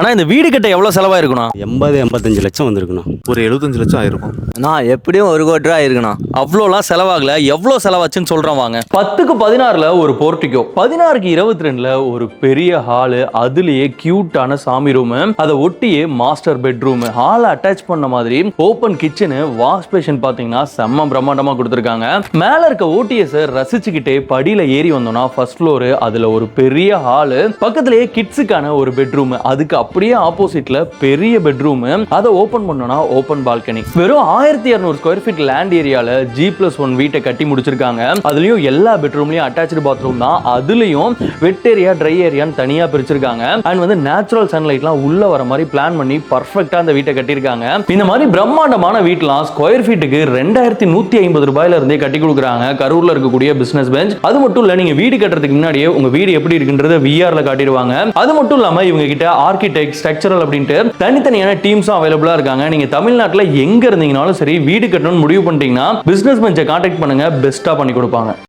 ஆனா இந்த வீடு கட்ட எவ்வளவு செலவாயிருக்கணும் எண்பது எண்பத்தஞ்சு லட்சம் வந்திருக்கணும் ஒரு எழுபத்தஞ்சு லட்சம் ஆயிருக்கும். நான் எப்படியும் ஒரு கோடி ரூபா இருக்குண்ணா. அவ்வளோலாம் செலவாகல. எவ்வளோ செலவாச்சுன்னு சொல்கிறேன் வாங்க. பத்துக்கு பதினாறில் ஒரு போர்ட்டிக்கோ பதினாறுக்கு இருபத்தி ரெண்டில் ஒரு பெரிய ஹாலு அதுலேயே கியூட்டான சாமி ரூமு அதை ஒட்டியே மாஸ்டர் பெட்ரூமு ஹாலை அட்டாச் பண்ண மாதிரி ஓப்பன் கிச்சனு வாஷ் பேஷன் பார்த்தீங்கன்னா செம்ம பிரம்மாண்டமாக கொடுத்துருக்காங்க. மேலே இருக்க ஓடிஎஸ் ரசிச்சுக்கிட்டே படியில் ஏறி வந்தோம்னா ஃபர்ஸ்ட் ஃப்ளோரு அதில் ஒரு பெரிய ஹாலு பக்கத்துலேயே கிட்ஸுக்கான ஒரு பெட்ரூமு அதுக்கு அப்படியே ஆப்போசிட்டில் பெரிய பெட்ரூமு அதை ஓப்பன் பண்ணோன்னா ஓப்பன் பால்கனி வெறும் ஆயிரத்தி இரநூறு ஸ்கொயர் ஃபீட் லேண்ட் ஏரியாவில் ஜி பிளஸ் ஒன் வீட்டை கட்டி முடிச்சிருக்காங்க. அதுலயும் எல்லா பெட்ரூம்லையும் அட்டாச்சு பாத்ரூம் தான். அதுலயும் வெட் ஏரியா ட்ரை ஏரியான்னு தனியாக பிரிச்சிருக்காங்க. அண்ட் வந்து நேச்சுரல் சன்லைட்லாம் உள்ள வர மாதிரி பிளான் பண்ணி பர்ஃபெக்டாக அந்த வீட்டை கட்டியிருக்காங்க. இந்த மாதிரி பிரம்மாண்டமான வீட்லாம் ஸ்கொயர் ஃபீட்டுக்கு ரெண்டாயிரத்தி நூத்தி ஐம்பது ரூபாயில இருந்தே கட்டி கொடுக்குறாங்க. கரூரில் இருக்கக்கூடிய பிஸ்னஸ் பெஞ்ச் அது மட்டும் இல்ல நீங்க வீடு கட்டுறதுக்கு முன்னாடியே உங்க வீடு எப்படி இருக்குன்றத விஆர்ல காட்டிடுவாங்க. அது மட்டும் இல்லாம இவங்க கிட்ட ஆர்கிடெக்ட் ஸ்ட்ரக்சரல் அப்படின்ட்டு தனித்தனியான டீம்ஸும் அவைலபிளா இருக்காங்க. நீங்கள் தமிழ்நாட்டில் எங்க இருந்தீங்கனாலும் சரி வீடு கட்டணும்னு முடிவு பண்ணிட்டீங்கன்னா பிசினஸ் பெஞ்சை காண்டாக்ட் பண்ணுங்க பெஸ்ட்டாக பண்ணி கொடுப்பாங்க.